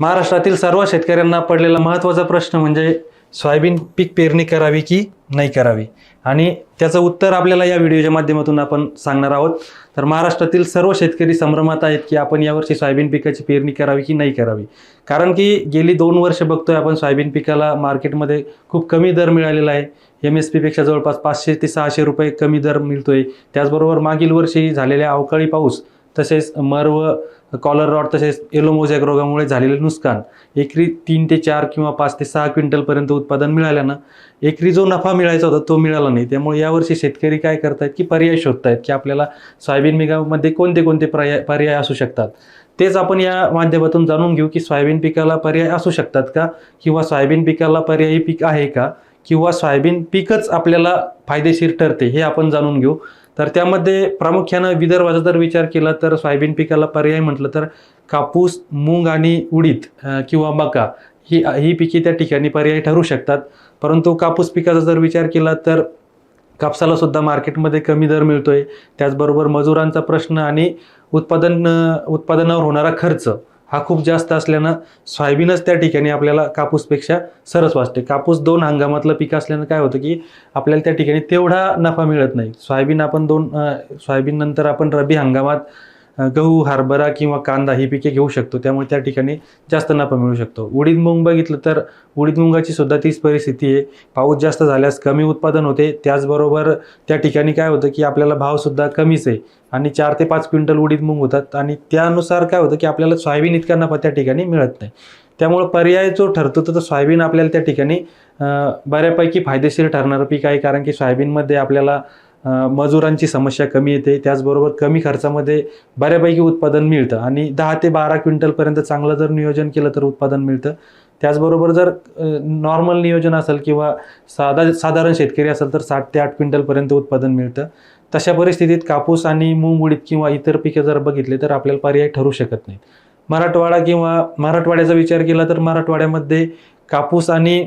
महाराष्ट्रातील सर्व शेतकऱ्यांना पडलेला महत्त्वाचा प्रश्न म्हणजे सोयाबीन पीक पेरणी करावी की नाही करावी? आणि त्याचं उत्तर आपल्याला या व्हिडिओच्या माध्यमातून आपण सांगणार आहोत. तर महाराष्ट्रातील सर्व शेतकरी संभ्रमात आहेत की आपण यावर्षी सोयाबीन पिकाची पेरणी करावी की नाही करावी? कारण की गेली दोन वर्ष बघतोय आपण सोयाबीन पिकाला मार्केटमध्ये खूप कमी दर मिळालेला आहे. एम एस पीपेक्षा जवळपास पाचशे ते सहाशे रुपये कमी दर मिळतोय. त्याचबरोबर मागील वर्षी झालेल्या अवकाळी पाऊस तसेच मर्व कॉलर रॉड तसेच एलोमोझॅक रोगामुळे झालेले नुकसान. एकरी तीन ते चार किंवा पाच ते सहा क्विंटलपर्यंत उत्पादन मिळाल्यानं एकरी जो नफा मिळायचा होता तो मिळाला नाही. त्यामुळे यावर्षी शेतकरी काय करतायत की पर्याय शोधतायत की आपल्याला सोयाबीन पिकामध्ये कोणते कोणते पर्याय पर्याय असू शकतात. तेच आपण या माध्यमातून जाणून घेऊ की सोयाबीन पिकाला पर्याय असू शकतात का? किंवा सोयाबीन पिकाला पर्यायी पीक आहे का? किंवा सोयाबीन पीकच आपल्याला फायदेशीर ठरते हे आपण जाणून घेऊ. तर त्यामध्ये प्रामुख्यानं विदर्भाचा जर विचार केला तर सोयाबीन पिकाला पर्याय म्हटलं तर कापूस मूग आणि उडीद किंवा मका ही ही पिके त्या ठिकाणी पर्याय ठरू शकतात. परंतु कापूस पिकाचा जर विचार केला तर कापसाला सुद्धा मार्केटमध्ये कमी दर मिळतोय. त्याचबरोबर मजुरांचा प्रश्न आणि उत्पादन उत्पादनावर होणारा खर्च हा खूप जास्त असल्यानं सोयाबीनच त्या ठिकाणी आपल्याला कापूसपेक्षा सरस वाटते. कापूस दोन हंगामातलं पीक असल्यानं काय होतं की आपल्याला त्या ठिकाणी तेवढा नफा मिळत नाही. सोयाबीन आपण दोन सोयाबीन नंतर आपण रबी हंगामात गहू हरभरा किंवा कांदा ही पिके घेऊ शकतो. त्यामुळे त्या ठिकाणी जास्त नफा मिळू शकतो. उडीद मूग बघितलं तर उडीद मुंगाची सुद्धा तीच परिस्थिती आहे. पाऊस जास्त झाल्यास कमी उत्पादन होते. त्याचबरोबर त्या ठिकाणी काय होतं की आपल्याला भावसुद्धा कमीच आहे. आणि चार ते पाच क्विंटल उडीद मूग होतात. आणि त्यानुसार काय होतं की आपल्याला सोयाबीन इतका नफा त्या ठिकाणी मिळत नाही. त्यामुळं पर्याय जो ठरतो तर सोयाबीन आपल्याला त्या ठिकाणी बऱ्यापैकी फायदेशीर ठरणारं पीक आहे. कारण की सोयाबीनमध्ये आपल्याला मजुरांची समस्या कमी येते. त्याचबरोबर कमी खर्चामध्ये बऱ्यापैकी उत्पादन मिळतं आणि दहा ते बारा क्विंटलपर्यंत चांगलं जर नियोजन केलं तर उत्पादन मिळतं. त्याचबरोबर जर नॉर्मल नियोजन असेल किंवा साधा साधारण शेतकरी असेल तर साठ ते आठ क्विंटलपर्यंत उत्पादन मिळतं. तशा परिस्थितीत कापूस आणि मूग उडीद किंवा इतर पिके जर बघितले तर आपल्याला पर्याय ठरू शकत नाहीत. मराठवाडा किंवा मराठवाड्याचा विचार केला तर मराठवाड्यामध्ये कापूस आणि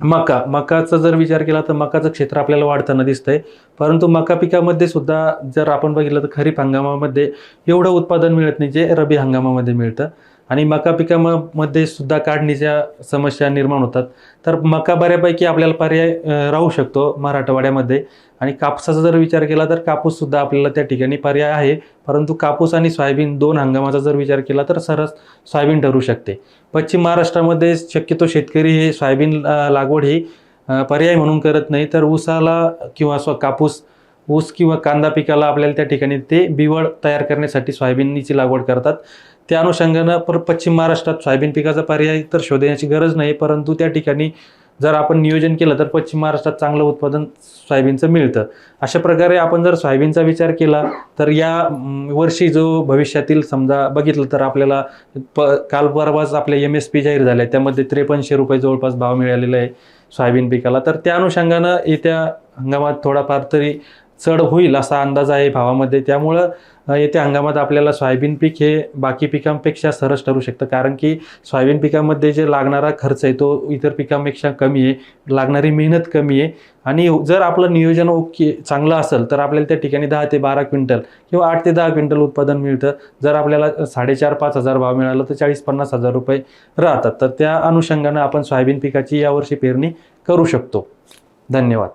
मका. मकाचा जर विचार केला तर मकाचं क्षेत्र आपल्याला वाढताना दिसतंय. परंतु मका पिकामध्ये सुद्धा जर आपण बघितलं तर खरीप हंगामामध्ये एवढं उत्पादन मिळत नाही जे रबी हंगामामध्ये मिळतं. आणि मका पिकामध्ये सुद्धा काढणीच्या समस्या निर्माण होतात. तर मका बऱ्यापैकी आपल्याला पर्याय राहू शकतो मराठवाड्यामध्ये. आणि कापसाचा जर विचार केला तर कापूससुद्धा आपल्याला त्या ठिकाणी पर्याय आहे. परंतु कापूस आणि सोयाबीन दोन हंगामाचा जर विचार केला तर सरस सोयाबीन ठरू शकते. पश्चिम महाराष्ट्रामध्ये शक्यतो शेतकरी हे सोयाबीन लागवड ही पर्याय म्हणून करत नाही. तर ऊसाला किंवा स्व कापूस ऊस किंवा कांदा पिकाला आपल्याला त्या ठिकाणी ते बिवळ तयार करण्यासाठी सोयाबीनची लागवड करतात. त्या अनुषंगानं पर पश्चिम महाराष्ट्रात सोयाबीन पिकाचा पर्याय तर शोधण्याची गरज नाही परंतु त्या ठिकाणी जर आपण नियोजन केलं तर पश्चिम महाराष्ट्रात चांगलं उत्पादन सोयाबीनचं मिळतं. अशा प्रकारे आपण जर सोयाबीनचा विचार केला तर या वर्षी जो भविष्यातील समजा बघितलं तर आपल्याला प काल परवाच आपल्या एम एस पी जाहीर झाल्या त्यामध्ये त्रेपन्नशे रुपये जवळपास भाव मिळालेला आहे सोयाबीन पिकाला. तर त्या अनुषंगानं येत्या हंगामात थोडाफार तरी चढ होईल असा अंदाज आहे भावामध्ये. त्यामुळं येत्या हंगामात आपल्याला सोयाबीन पीक हे बाकी पिकांपेक्षा सरस ठरू शकतं. कारण की सोयाबीन पिकामध्ये जे लागणारा खर्च आहे तो इतर पिकांपेक्षा कमी आहे लागणारी मेहनत कमी आहे. आणि जर आपलं नियोजन ओके चांगलं असेल तर आपल्याला त्या ठिकाणी दहा ते बारा क्विंटल किंवा आठ ते दहा क्विंटल उत्पादन मिळतं. जर आपल्याला साडेचार पाच हजार भाव मिळाला तर चाळीस पन्नास हजार रुपये राहतात. तर त्या अनुषंगानं आपण सोयाबीन पिकाची यावर्षी पेरणी करू शकतो. धन्यवाद.